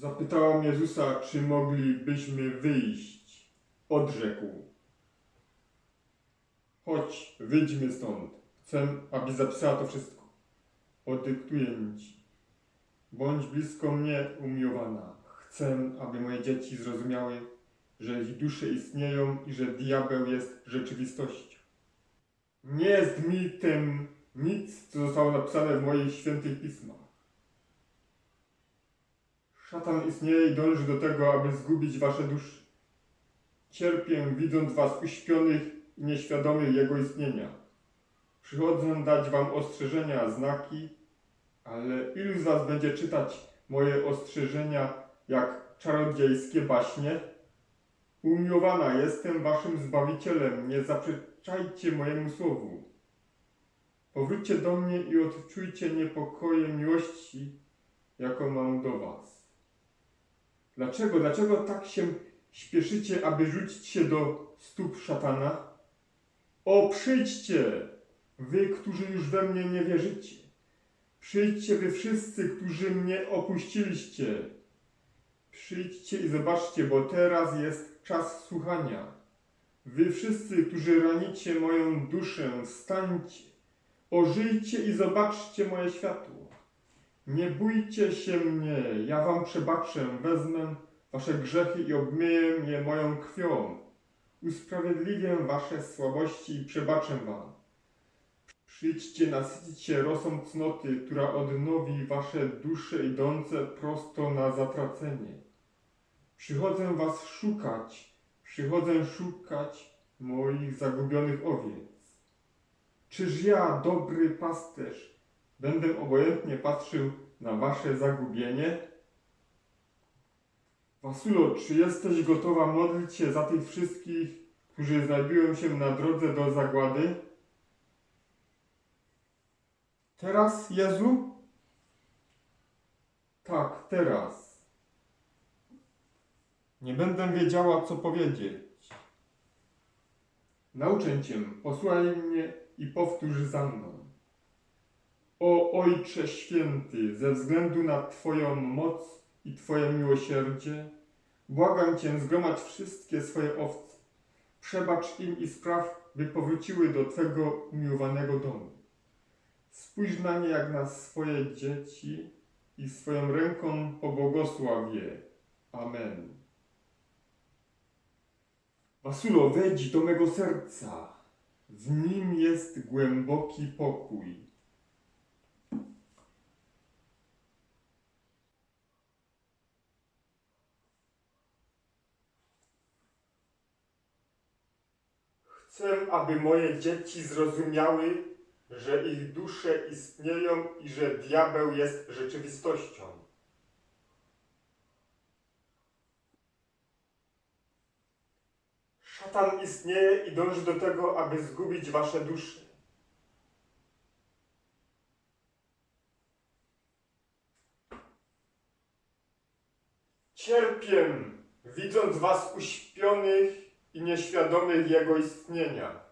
Zapytałam Jezusa, czy moglibyśmy wyjść. Odrzekł. Chodź, wyjdźmy stąd. Chcę, aby zapisała to wszystko. Odyktuję ci. Bądź blisko mnie, umiłowana. Chcę, aby moje dzieci zrozumiały, że ich dusze istnieją i że diabeł jest rzeczywistością. Nie jest mitem nic, co zostało napisane w moich świętych pismach. Szatan istnieje i dąży do tego, aby zgubić wasze dusze. Cierpię, widząc was uśpionych i nieświadomych jego istnienia. Przychodzę dać wam ostrzeżenia, znaki, ale ilu z was będzie czytać moje ostrzeżenia jak czarodziejskie baśnie? Umiłowana, jestem waszym Zbawicielem, nie zaprzeczajcie mojemu słowu. Powróćcie do mnie i odczujcie niepokoje miłości, jaką mam do was. Dlaczego, dlaczego tak się śpieszycie, aby rzucić się do stóp szatana? O, przyjdźcie, wy, którzy już we mnie nie wierzycie. Przyjdźcie wy wszyscy, którzy mnie opuściliście. Przyjdźcie i zobaczcie, bo teraz jest czas słuchania. Wy wszyscy, którzy ranicie moją duszę, wstańcie, ożyjcie i zobaczcie moje światło. Nie bójcie się mnie, ja wam przebaczę, wezmę wasze grzechy i obmyję je moją krwią. Usprawiedliwię wasze słabości i przebaczę wam. Przyjdźcie nasycić się rosą cnoty, która odnowi wasze dusze idące prosto na zatracenie. Przychodzę was szukać, przychodzę szukać moich zagubionych owiec. Czyż ja, dobry pasterz, będę obojętnie patrzył na wasze zagubienie? Wasulo, czy jesteś gotowa modlić się za tych wszystkich, którzy znajdują się na drodze do zagłady? Teraz, Jezu? Tak, teraz. Nie będę wiedziała, co powiedzieć. Nauczę Cię, posłuchaj mnie i powtórz za mną. O Ojcze Święty, ze względu na Twoją moc i Twoje miłosierdzie, błagam Cię, zgromadź wszystkie swoje owce. Przebacz im i spraw, by powróciły do Twego umiłowanego domu. Spójrz na nie jak na swoje dzieci i swoją ręką pobłogosław je. Amen. Wasulo, wejdź do mego serca. W nim jest głęboki pokój. Chcę, aby moje dzieci zrozumiały, że ich dusze istnieją i że diabeł jest rzeczywistością. Szatan istnieje i dąży do tego, aby zgubić wasze dusze. Cierpię, widząc was uśpionych i nieświadomych jego istnienia.